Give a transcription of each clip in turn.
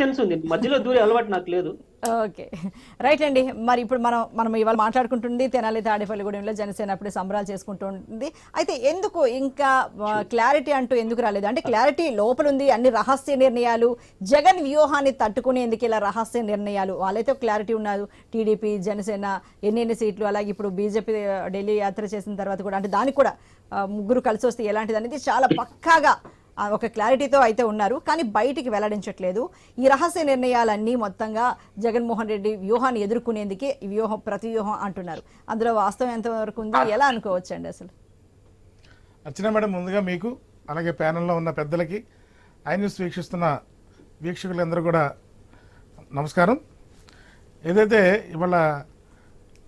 Sense ఉంది. మధ్యలో దూరే అలవాటు నాకు లేదు. ఓకే. రైట్ అండి. మరి ఇప్పుడు మనం మనం ఇవాళ మాట్లాడుకుంటుంది తెనాలి తాడేపల్లిగూడెంలో జనసేన అప్పుడే సంబరాలు చేసుకుంటుంది. అయితే ఎందుకు ఇంకా క్లారిటీ అంటూ ఎందుకు రాలేదు? అంటే క్లారిటీ లోపల ఉంది అన్ని రహస్య నిర్ణయాలు జగన్ వ్యూహాన్ని తట్టుకునేందుకు ఇలా రహస్య నిర్ణయాలు. వాళ్ళైతే క్లారిటీ ఉన్నారు. టీడీపీ జనసేన ఎన్నెన్ని సీట్లు అలాగే ఇప్పుడు బీజేపీ ఢిల్లీ యాత్ర చేసిన తర్వాత కూడా అంటే దానికి కూడా ముగ్గురు కలిసి వస్తే ఎలాంటిది అనేది చాలా పక్కాగా ఒక క్లారిటీతో అయితే ఉన్నారు. కానీ బయటికి వెల్లడించట్లేదు. ఈ రహస్య నిర్ణయాలన్నీ మొత్తంగా జగన్మోహన్ రెడ్డి వ్యూహాన్ని ఎదుర్కొనేందుకే వ్యూహం ప్రతి వ్యూహం అంటున్నారు. అందులో వాస్తవం ఎంతవరకు ఉంది? ఎలా అనుకోవచ్చు అండి అసలు? అర్చన మేడం ముందుగా మీకు అలాగే ప్యానెల్లో ఉన్న పెద్దలకి ఐ న్యూస్ వీక్షిస్తున్న వీక్షకులందరూ కూడా నమస్కారం. ఏదైతే ఇవాళ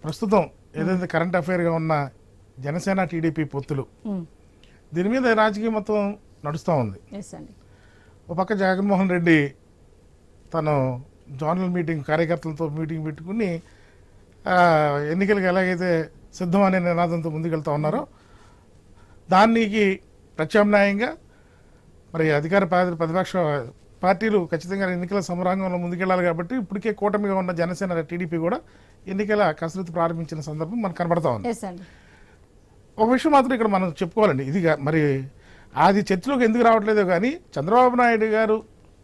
ప్రస్తుతం ఏదైతే కరెంట్ అఫైర్గా ఉన్న జనసేన టీడీపీ పొత్తులు దీని మీద రాజకీయం మొత్తం నడుస్తూ ఉంది. ఒక పక్క జగన్మోహన్ రెడ్డి తను జోనల్ మీటింగ్ కార్యకర్తలతో మీటింగ్ పెట్టుకుని ఎన్నికలకు ఎలాగైతే సిద్ధం అనే నినాదంతో ముందుకెళ్తా ఉన్నారో దానికి ప్రత్యామ్నాయంగా మరి అధికార పా- ప్రతిపక్ష పార్టీలు ఖచ్చితంగా ఎన్నికల సమరాంగంలో ముందుకెళ్ళాలి కాబట్టి ఇప్పటికే కూటమిగా ఉన్న జనసేన టీడీపీ కూడా ఎన్నికల కసరత్తు ప్రారంభించిన సందర్భం మనకు కనబడతా ఉంది. ఒక విషయం మాత్రం ఇక్కడ మనం చెప్పుకోవాలండి. ఇది మరి అది చర్చలోకి ఎందుకు రావట్లేదో కానీ చంద్రబాబు నాయుడు గారు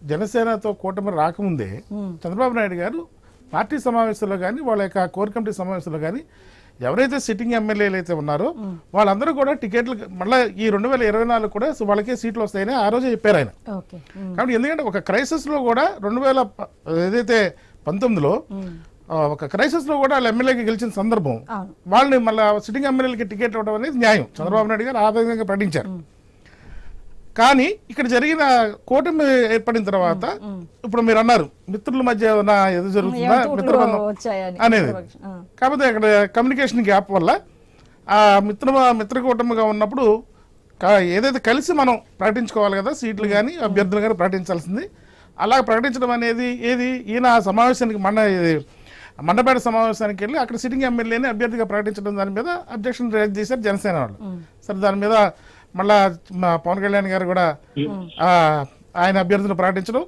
జనసేనతో కూటమి రాకముందే చంద్రబాబు నాయుడు గారు పార్టీ సమావేశంలో కానీ వాళ్ళ యొక్క కోర్ కమిటీ సమావేశంలో కానీ ఎవరైతే సిట్టింగ్ ఎమ్మెల్యేలు అయితే ఉన్నారో వాళ్ళందరూ కూడా టికెట్లు మళ్ళీ ఈ రెండు వేల ఇరవై నాలుగు కూడా వాళ్ళకే సీట్లు వస్తాయని ఆ రోజే చెప్పారు ఆయన. కాబట్టి ఎందుకంటే ఒక క్రైసిస్లో కూడా రెండు వేల ఏదైతే పంతొమ్మిదిలో ఒక క్రైసిస్లో కూడా వాళ్ళు ఎమ్మెల్యేకి గెలిచిన సందర్భం వాళ్ళని మళ్ళీ సిట్టింగ్ ఎమ్మెల్యేలకి టికెట్ ఇవ్వడం అనేది న్యాయం. చంద్రబాబు నాయుడు గారు ఆ విధంగా ప్రకటించారు. కానీ ఇక్కడ జరిగిన కూటమి ఏర్పడిన తర్వాత ఇప్పుడు మీరు అన్నారు మిత్రుల మధ్య ఏమైనా ఎదురు జరుగుతుందా? మిత్రబంధం అనేది. కాకపోతే అక్కడ కమ్యూనికేషన్ గ్యాప్ వల్ల ఆ మిత్ర మిత్రకూటమిగా ఉన్నప్పుడు క- ఏదైతే కలిసి మనం ప్రకటించుకోవాలి కదా సీట్లు కానీ అభ్యర్థులు కానీ ప్రకటించాల్సింది అలా ప్రకటించడం అనేది ఏది? ఈయన ఆ సమావేశానికి ఇది మండపేట సమావేశానికి వెళ్ళి అక్కడ సిట్టింగ్ ఎమ్మెల్యేని అభ్యర్థిగా ప్రకటించడం దాని మీద అబ్జెక్షన్ రేజ్ చేశారు జనసేన వాళ్ళు. సరే దాని మీద మళ్ళా మా పవన్ కళ్యాణ్ గారు కూడా ఆ, ఆయన అభ్యర్థులు ప్రకటించడం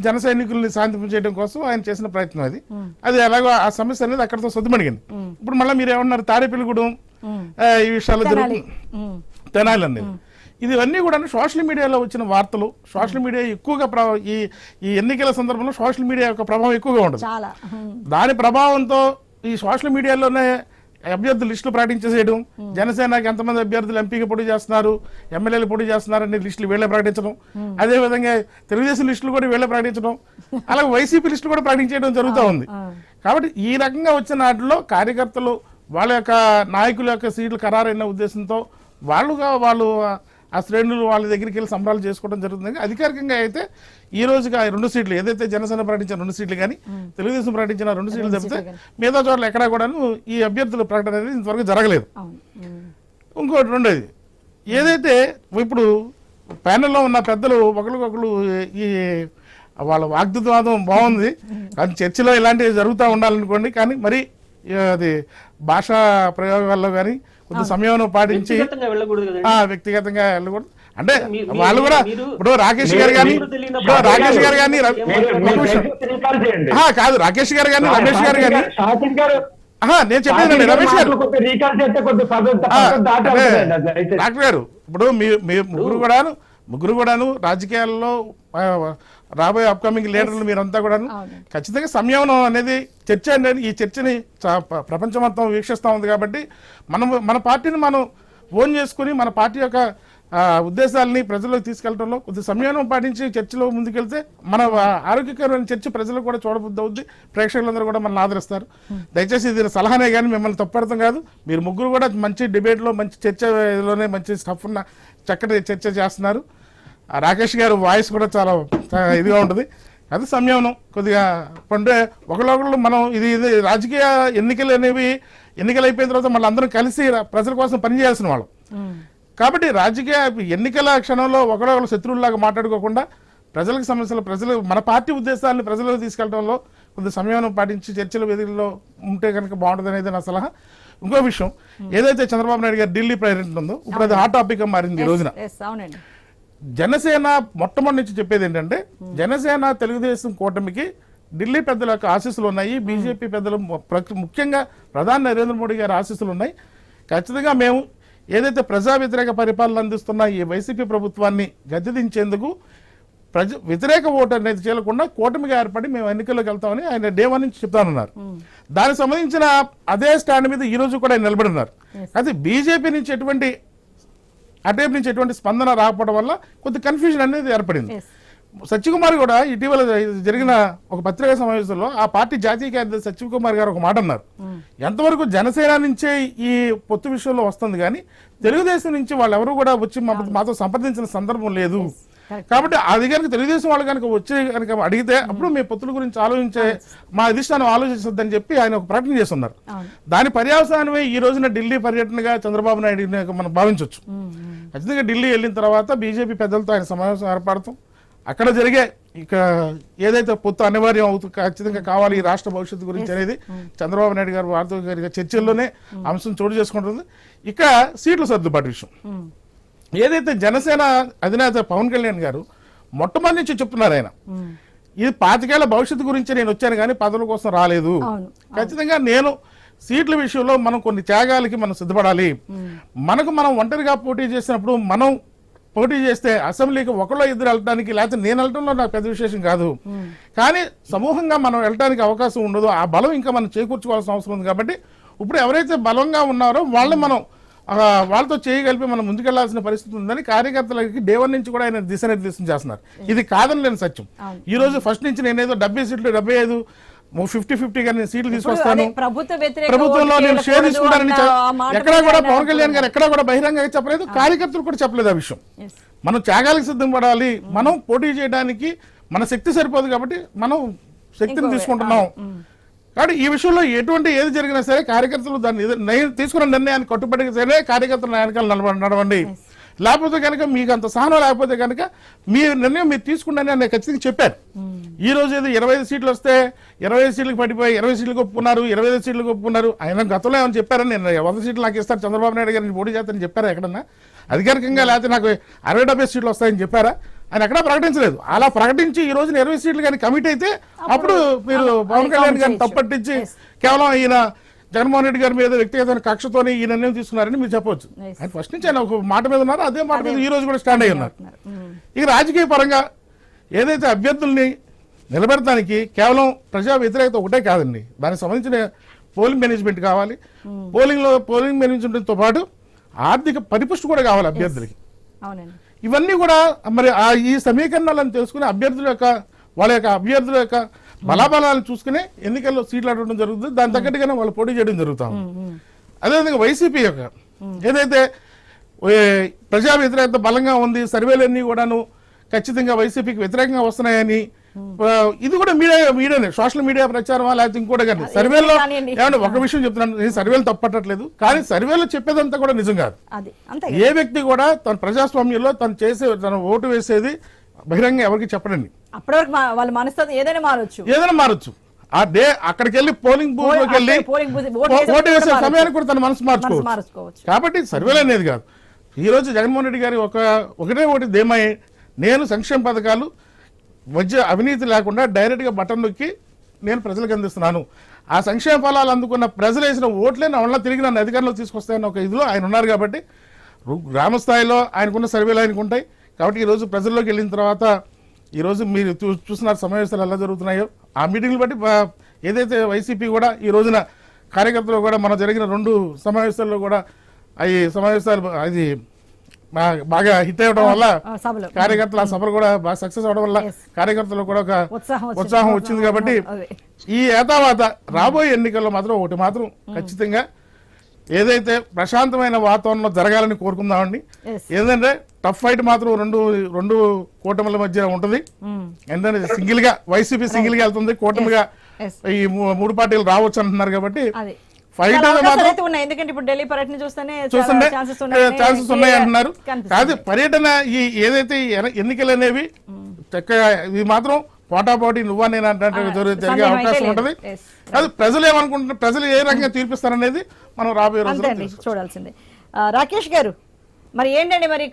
జన సైనికుల్ని శాంతింపజేయడం కోసం ఆయన చేసిన ప్రయత్నం అది. అది ఎలాగో ఆ సమస్య అనేది అక్కడతో సద్దుమణిగింది ఇప్పుడు మళ్ళీ మీరు ఏమన్నారు తాడేపల్లిగూడెం ఈ విషయాలు జరుగుతుంది. తెనాలి. అనేది. ఇవన్నీ కూడా సోషల్ మీడియాలో వచ్చిన వార్తలు సోషల్ మీడియా ఎక్కువగా ఈ ఈ ఎన్నికల సందర్భంలో సోషల్ మీడియా యొక్క ప్రభావం ఎక్కువగా ఉమ్. దాని ప్రభావంతో ఈ సోషల్ మీడియాలోనే అభ్యర్థుల లిస్టులు ప్రకటించేసేయడం. జనసేనకి ఎంతమంది అభ్యర్థులు ఎంపీగా పోటీ చేస్తున్నారు ఎమ్మెల్యేలు పోటీ చేస్తున్నారు అనే లిస్టులు వీళ్ళే ప్రకటించడం. అదే విధంగా తెలుగుదేశం లిస్టులు కూడా వీళ్ళే ప్రకటించడం. అలాగే వైసీపీ లిస్టులు కూడా ప్రకటించడం జరుగుతూ ఉంది. కాబట్టి ఈ రకంగా వచ్చిన వాటిలో కార్యకర్తలు వాళ్ళ యొక్క నాయకుల యొక్క సీట్లు ఖరారైన ఉద్దేశంతో వాళ్ళుగా వాళ్ళు ఆ శ్రేణులు వాళ్ళ దగ్గరికి వెళ్ళి సంబరాలు చేసుకోవడం జరుగుతుంది. అధికారికంగా అయితే ఈ రోజుగా ఆ రెండు సీట్లు ఏదైతే జనసేన ప్రకటించిన రెండు సీట్లు కానీ తెలుగుదేశం ప్రకటించిన రెండు సీట్లు తప్పితే మిగతా చోట్ల ఎక్కడా కూడాను ఈ అభ్యర్థుల ప్రకటన అనేది ఇంతవరకు జరగలేదు. ఇంకోటి రెండోది ఏదైతే ఇప్పుడు ప్యానెల్లో ఉన్న పెద్దలు ఒకరికొకరు ఈ వాళ్ళ వాగ్దత్వాదం బాగుంది కానీ చర్చిలో ఇలాంటివి జరుగుతూ ఉండాలనుకోండి కానీ మరి అది భాషా ప్రయోగాల్లో కానీ కొంత సమయం పాటించి వ్యక్తిగతంగా వెళ్ళకూడదు కదండి. ఆ వ్యక్తిగతంగా వెళ్ళకూడదు. అంటే వాళ్ళు కూడా ఇప్పుడు రాకేష్ గారు కానీ రాకేష్ గారు కానీ కాదు రాకేష్ గారు కానీ రమేష్ గారు కానీ నేను చెప్పేది రమేష్ గారు. డాక్టర్ గారు ఇప్పుడు మీ ముగ్గురు కూడాను ముగ్గురు కూడాను రాజకీయాల్లో రాబోయే అప్కమింగ్ లీడర్లు మీరంతా అవునండి. ఖచ్చితంగా సంయమనం అనేది చర్చ అనేది ఈ చర్చని ప్రపంచం వీక్షిస్తూ ఉంది కాబట్టి మనం మన పార్టీని మనం ఓన్ చేసుకుని మన పార్టీ యొక్క ఉద్దేశాలని ప్రజల్లోకి తీసుకెళ్ళడంలో కొద్ది సంయమనం పాటించి చర్చలో ముందుకెళ్తే మన ఆరోగ్యకరమైన చర్చ ప్రజలకు కూడా చూడబుద్ధి అవుద్ది. ప్రేక్షకులందరూ కూడా మనల్ని ఆదరిస్తారు. దయచేసి ఇది సలహానే కానీ మిమ్మల్ని తప్పడతాం కాదు. మీరు ముగ్గురు కూడా మంచి డిబేట్లో మంచి చర్చలోనే మంచి స్టఫ్ ఉన్న చక్కటి చర్చ చేస్తున్నారు. రాకేష్ గారు వాయిస్ కూడా చాలా ఇదిగా ఉంటుంది. అది సంయమనం. కొద్దిగా అంటే ఒకళ్ళొకళ్ళు మనం ఇది ఇది రాజకీయ ఎన్నికలు అనేవి ఎన్నికలు అయిపోయిన తర్వాత మళ్ళీ అందరం కలిసి ప్రజల కోసం పనిచేయాల్సిన వాళ్ళం. కాబట్టి రాజకీయ ఎన్నికల క్షణంలో ఒకరొకరు శత్రువులాగా మాట్లాడుకోకుండా ప్రజలకు సమస్యలు ప్రజలు మన పార్టీ ఉద్దేశాలను ప్రజలకు తీసుకెళ్ళడంలో కొంత సమయం పాటించి చర్చల వేదికల్లో ఉంటే కనుక బాగుంటుంది అనేది నా సలహా. ఇంకో విషయం ఏదైతే చంద్రబాబు నాయుడు గారు ఢిల్లీ పర్యటన ఉందో ఇప్పుడు అది హాట్ టాపిక్ మారింది ఈ రోజున. జనసేన మొట్టమొదటి నుంచి చెప్పేది ఏంటంటే జనసేన తెలుగుదేశం కూటమికి ఢిల్లీ పెద్దల యొక్క ఆశీస్సులు ఉన్నాయి. బీజేపీ పెద్దలు ముఖ్యంగా ప్రధాని నరేంద్ర మోడీ గారి ఆశీస్సులు ఉన్నాయి. ఖచ్చితంగా మేము ఏదైతే ప్రజా వ్యతిరేక పరిపాలన అందిస్తున్న ఈ వైసీపీ ప్రభుత్వాన్ని గద్దెదించేందుకు ప్రజ వ్యతిరేక ఓటు అనేది చేయకుండా కూటమిగా ఏర్పడి మేము ఎన్నికల్లోకి వెళ్తామని ఆయన డే వన్ నుంచి చెప్తానన్నారు. దానికి సంబంధించిన అదే స్టాండ్ మీద ఈ రోజు కూడా ఆయన నిలబడినారు అయితే బీజేపీ నుంచి ఎటువంటి అటేపు నుంచి ఎటువంటి స్పందన రాకపోవడం వల్ల కొద్ది కన్ఫ్యూజన్ అనేది ఏర్పడింది. సత్యకుమార్ కూడా ఇటీవల జరిగిన ఒక పత్రికా సమావేశంలో ఆ పార్టీ జాతీయ కార్యదర్శి సత్యకుమార్ గారు ఒక మాట అన్నారు. ఎంతవరకు జనసేన నుంచే ఈ పొత్తు విషయంలో వస్తుంది కానీ తెలుగుదేశం నుంచి వాళ్ళు ఎవరు కూడా వచ్చి మాతో సంప్రదించిన సందర్భం లేదు. కాబట్టి అది కనుక తెలుగుదేశం వాళ్ళు కనుక వచ్చి కనుక అడిగితే అప్పుడు మీ పొత్తుల గురించి ఆలోచించే మా అధిష్టానం ఆలోచించొద్దని చెప్పి ఆయన ఒక ప్రకటన చేస్తున్నారు. దాని పర్యవసానమే ఈ రోజున ఢిల్లీ పర్యటనగా చంద్రబాబు నాయుడు మనం భావించవచ్చు. ఖచ్చితంగా ఢిల్లీ వెళ్ళిన తర్వాత బీజేపీ పెద్దలతో ఆయన సమావేశం ఏర్పడతాం. అక్కడ జరిగే ఇక ఏదైతే పొత్తు అనివార్యం అవుతూ ఖచ్చితంగా కావాలి ఈ రాష్ట్ర భవిష్యత్తు గురించి అనేది చంద్రబాబు నాయుడు గారు వారితో గారి చర్చల్లోనే అంశం చోటు చేసుకుంటుంది. ఇక సీట్ల సర్దుబాటు విషయం. ఏదైతే జనసేన అధినేత పవన్ కళ్యాణ్ గారు మొట్టమొదటి నుంచి చెప్తున్నారు ఆయన. ఇది పాతికేళ్ళ భవిష్యత్తు గురించి నేను వచ్చాను కానీ పదవుల కోసం రాలేదు. ఖచ్చితంగా నేను సీట్ల విషయంలో మనం కొన్ని త్యాగాలకి మనం సిద్ధపడాలి. మనకు మనం ఒంటరిగా పోటీ చేసినప్పుడు మనం పోటీ చేస్తే అసెంబ్లీకి ఒకళ్ళో ఇద్దరు వెళ్ళడానికి లేకపోతే నేను వెళ్ళడంలో నాకు పెద్ద విశేషం కాదు. కానీ సమూహంగా మనం వెళ్ళడానికి అవకాశం ఉండదు. ఆ బలం ఇంకా మనం చేకూర్చుకోవాల్సిన అవసరం ఉంది కాబట్టి ఇప్పుడు ఎవరైతే బలంగా ఉన్నారో వాళ్ళని మనం వాళ్ళతో చేయగలిపి మనం ముందుకెళ్ళాల్సిన పరిస్థితి ఉందని కార్యకర్తలకి డే వన్ నుంచి కూడా ఆయన దిశానిర్దేశం చేస్తున్నారు. ఇది కాదని లేని సత్యం. ఈ రోజు ఫస్ట్ నుంచి నేనేదో డెబ్బై సీట్లు డెబ్బై ఐదు ఫిఫ్టీ ఫిఫ్టీగా నేను సీట్లు తీసుకొస్తాను. ప్రభుత్వంలో నేను షేర్ తీసుకుంటానని ఎక్కడా కూడా పవన్ కళ్యాణ్ గారు ఎక్కడా కూడా బహిరంగంగా చెప్పలేదు. కార్యకర్తలు కూడా చెప్పలేదు ఆ విషయం. మనం త్యాగాలకు సిద్ధం పడాలి. మనం పోటీ చేయడానికి మన శక్తి సరిపోదు కాబట్టి మనం శక్తిని తీసుకుంటున్నాం. కాబట్టి ఈ విషయంలో ఎటువంటి ఏది జరిగినా సరే కార్యకర్తలు దాన్ని తీసుకున్న నిర్ణయాన్ని కట్టుబడి సరే కార్యకర్తల వెనకాల నడవ నడవండి. లేకపోతే కనుక మీకు అంత సహనం లేకపోతే కనుక మీ నిర్ణయం మీరు తీసుకున్నారని నేను ఖచ్చితంగా చెప్పాను. ఈ రోజు ఏదో ఇరవై ఐదు సీట్లు వస్తే ఇరవై ఐదు సీట్లకు పడిపోయి ఇరవై సీట్లకు ఒప్పుకున్నారు ఇరవై ఐదు సీట్లకు ఒప్పుకున్నారు ఆయన గతంలో ఏమైనా చెప్పారని నేను వంద సీట్లు నాకు ఇస్తారు. చంద్రబాబు నాయుడు గారిని పోటీ చేస్తానని చెప్పారా ఎక్కడన్నా? అధికారికంగా లేకపోతే నాకు అరవై డెబ్బై సీట్లు వస్తాయని చెప్పారా? ఆయన ఎక్కడా ప్రకటించలేదు. అలా ప్రకటించి ఈ రోజున ఇరవై సీట్లు కానీ కమిట్ అయితే అప్పుడు మీరు పవన్ కళ్యాణ్ గారిని. తప్పట్టించి. కేవలం ఈయన జగన్మోహన్ రెడ్డి గారి మీద వ్యక్తిగత కక్షతోని ఈ నిర్ణయం తీసుకున్నారని మీరు చెప్పవచ్చు. ఆయన ఫస్ట్ నుంచి ఆయన ఒక మాట మీద ఉన్నారు అదే మాట మీద ఈ రోజు కూడా స్టాండ్ అయ్యి ఉన్నారు. ఇక రాజకీయ పరంగా ఏదైతే అభ్యర్థుల్ని నిలబెడటానికి కేవలం ప్రజా వ్యతిరేకత ఒకటే కాదండి. దానికి సంబంధించిన పోలింగ్ మేనేజ్మెంట్ కావాలి. పోలింగ్లో పోలింగ్ మేనేజ్మెంట్తో పాటు ఆర్థిక పరిపుష్టి కూడా కావాలి అభ్యర్థులకి. ఇవన్నీ కూడా మరి ఆ ఈ సమీకరణాలను తెలుసుకుని అభ్యర్థుల యొక్క వాళ్ళ యొక్క అభ్యర్థుల యొక్క బలాబలాలను చూసుకుని ఎన్నికల్లో సీట్లు అడగడం జరుగుతుంది. దాని తగ్గట్టుగానే వాళ్ళు పోటీ చేయడం జరుగుతా ఉంది. అదేవిధంగా వైసీపీ యొక్క ఏదైతే ప్రజా వ్యతిరేకత బలంగా ఉంది సర్వేలన్నీ కూడాను ఖచ్చితంగా వైసీపీకి వ్యతిరేకంగా వస్తున్నాయని ఇది కూడా మీడియా మీడియానే. సోషల్ మీడియా ప్రచారమా లేకపోతే ఇంకోటి కానీ సర్వేలో. ఏమంటే ఒక విషయం చెప్తున్నాను. నేను సర్వేలు తప్పట్టట్లేదు. కానీ సర్వేలో చెప్పేదంతా కూడా నిజం కాదు. ఏ వ్యక్తి కూడా తన ప్రజాస్వామ్యంలో తను చేసే తన ఓటు వేసేది బహిరంగ ఎవరికి చెప్పడండి. అప్పటి వరకు మా- వాళ్ళ మనస్తత్వం ఏదైనా మారొచ్చు. ఏదైనా మారచ్చు. ఆ డే అక్కడికి వెళ్ళి పోలింగ్ బూత్లోకి వెళ్ళి ఓటు వేసే సమయానికి కూడా తన మనసు మార్చుకోవచ్చు. కాబట్టి సర్వేలు అనేది కాదు. ఈ రోజు జగన్మోహన్ రెడ్డి గారి ఒక ఒకటే ఒకటి ధీమై నేను సంక్షేమ పథకాలు మధ్య అవినీతి లేకుండా డైరెక్ట్గా బటన్ నొక్కి నేను ప్రజలకు అందిస్తున్నాను. ఆ సంక్షేమ ఫలాలు అందుకున్న ప్రజలు వేసిన ఓట్లే నా వల్ల తిరిగి నన్ను అధికారంలో తీసుకొస్తాయని ఒక ఇదిలో ఆయన ఉన్నారు కాబట్టి గ్రామ స్థాయిలో ఆయనకున్న సర్వేలు ఆయనకు ఉంటాయి కాబట్టి ఈ రోజు ప్రజల్లోకి వెళ్ళిన తర్వాత ఈ రోజు మీరు చూ- చూస్తున్నారు సమావేశాలు ఎలా జరుగుతున్నాయో ఆ మీటింగ్లు బట్టి ఏదైతే వైసీపీ కూడా ఈ రోజున కార్యకర్తలు కూడా మన జరిగిన రెండు సమావేశాల్లో కూడా అవి సమావేశాలు అది బాగా హిట్ అవ్వడం వల్ల కార్యకర్తల ఆ సభలు కూడా బాగా సక్సెస్ అవడం వల్ల. కార్యకర్తలు కూడా ఒక ఉత్సాహం వచ్చింది. కాబట్టి. ఈ ఏతావాత రాబోయే ఎన్నికల్లో మాత్రం ఒకటి మాత్రం ఖచ్చితంగా ఏదైతే ప్రశాంతమైన వాతావరణంలో జరగాలని కోరుకుందామండి. ఏంటంటే టఫ్ ఫైట్ మాత్రం రెండు రెండు కూటమిల మధ్య ఉంటుంది. ఏంటంటే సింగిల్గా వైసీపీ సింగిల్గా వెళ్తుంది. కూటమిగా. ఈ మూడు పార్టీలు రావచ్చు అంటున్నారు కాబట్టి ఫైట్ ఎందుకంటే ఇప్పుడు ఢిల్లీ పర్యటన చూస్తేనే ఛాన్సెస్ ఉన్నాయి. అంటున్నారు. కాదు పర్యటన ఈ ఏదైతే ఎన్నికలు అనేవి చక్కగా ఇది మాత్రం పోటాపోటీ నువ్వా నేను అంటే జరిగే అవకాశం ఉంటది. అది ప్రజలు ఏమనుకుంటున్నారు ప్రజలు ఏ రకంగా తీర్పిస్తారనేది మనం రాబోయే రోజుల్లో తెలుసు చూడాల్సిందే. రాకేష్ గారు మరి ఏంటండి మరి